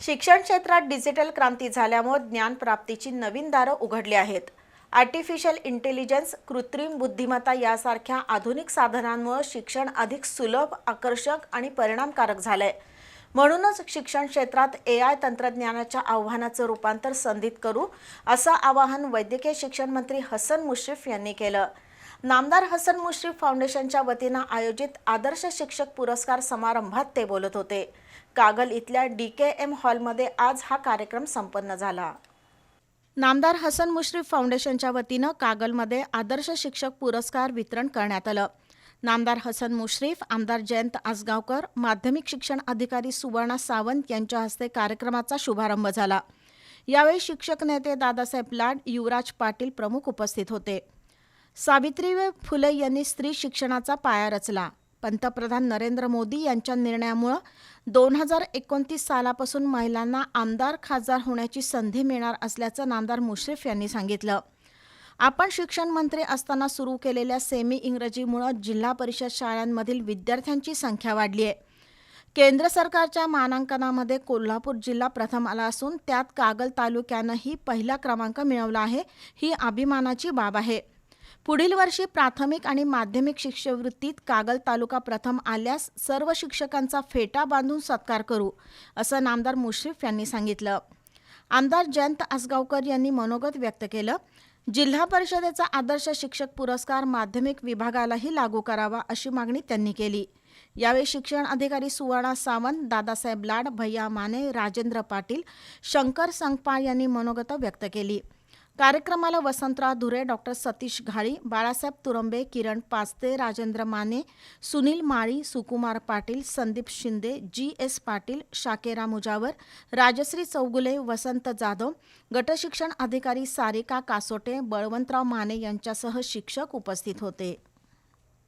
शिक्षण क्षेत्रात डिजिटल क्रांती झाल्यामुळे ज्ञानप्राप्तीची नवीन दारं उघडली आहेत. आर्टिफिशियल इंटेलिजन्स कृत्रिम बुद्धिमत्ता यासारख्या आधुनिक साधनांमुळे शिक्षण अधिक सुलभ आकर्षक आणि परिणामकारक झालंय. म्हणूनच शिक्षण क्षेत्रात ए आय तंत्रज्ञानाच्या आव्हानाचं रूपांतर संधीत करू असं आवाहन वैद्यकीय शिक्षण मंत्री हसन मुश्रीफ यांनी केलं. नामदार हसन मुश्रीफ फाउंडेशनच्या वतीनं आयोजित आदर्श शिक्षक पुरस्कार समारंभात ते बोलत होते. कागल इथल्या डी के एम हॉलमध्ये आज हा कार्यक्रम संपन्न झाला. नामदार हसन मुश्रीफ फाउंडेशनच्या वतीनं कागलमध्ये आदर्श शिक्षक पुरस्कार वितरण करण्यात आलं. नामदार हसन मुश्रीफ आमदार जयंत आसगावकर माध्यमिक शिक्षण अधिकारी सुवर्णा सावंत यांच्या हस्ते कार्यक्रमाचा शुभारंभ झाला. यावेळी शिक्षक नेते दादासाहेब लाड युवराज पाटील प्रमुख उपस्थित होते. सावित्रीबाई फुले यांनी स्त्री शिक्षणाचा पाया रचला. पंतप्रधान नरेंद्र मोदी यांच्या निर्णयामुळं दोन हजार एकोणतीस सालापासून महिलांना आमदार खासदार होण्याची संधी मिळणार असल्याचं नामदार मुश्रीफ यांनी सांगितलं. आपण शिक्षण मंत्री असताना सुरू केलेल्या सेमी इंग्रजीमुळं जिल्हा परिषद शाळांमधील विद्यार्थ्यांची संख्या वाढली आहे केंद्र सरकारच्या मानांकनामध्ये कोल्हापूर जिल्हा प्रथम आला असून त्यात कागल तालुक्यानंही पहिला क्रमांक मिळवला आहे ही अभिमानाची बाब आहे. पुढील वर्षी प्राथमिक आणि माध्यमिक शिष्यवृत्तीत कागल तालुका प्रथम आल्यास सर्व शिक्षकांचा फेटा बांधून सत्कार करू असं नामदार मुश्रीफ यांनी सांगितलं. आमदार जयंत आसगावकर यांनी मनोगत व्यक्त केलं जिल्हा परिषदेचा आदर्श शिक्षक पुरस्कार माध्यमिक विभागालाही लागू करावा अशी मागणी त्यांनी केली. यावेळी शिक्षण अधिकारी सुवर्णा सावंत दादासाहेब लाड भैया माने राजेंद्र पाटील शंकर संगपाळ यांनी मनोगत व्यक्त केली. कार्यक्रमाला Vasantrao Dhure doctor Satish Ghali Balasaheb Turambe Kiran Pachte Rajendra Mane Sunil Mali Sukumar Patil Sandeep Shinde G. S. Patil Shakera Mujawar Rajshri Chougule Vasant Jadhav गटशिक्षण अधिकारी सारिका कासोटे बळवंतराव माने यांच्यासह शिक्षक उपस्थित होते.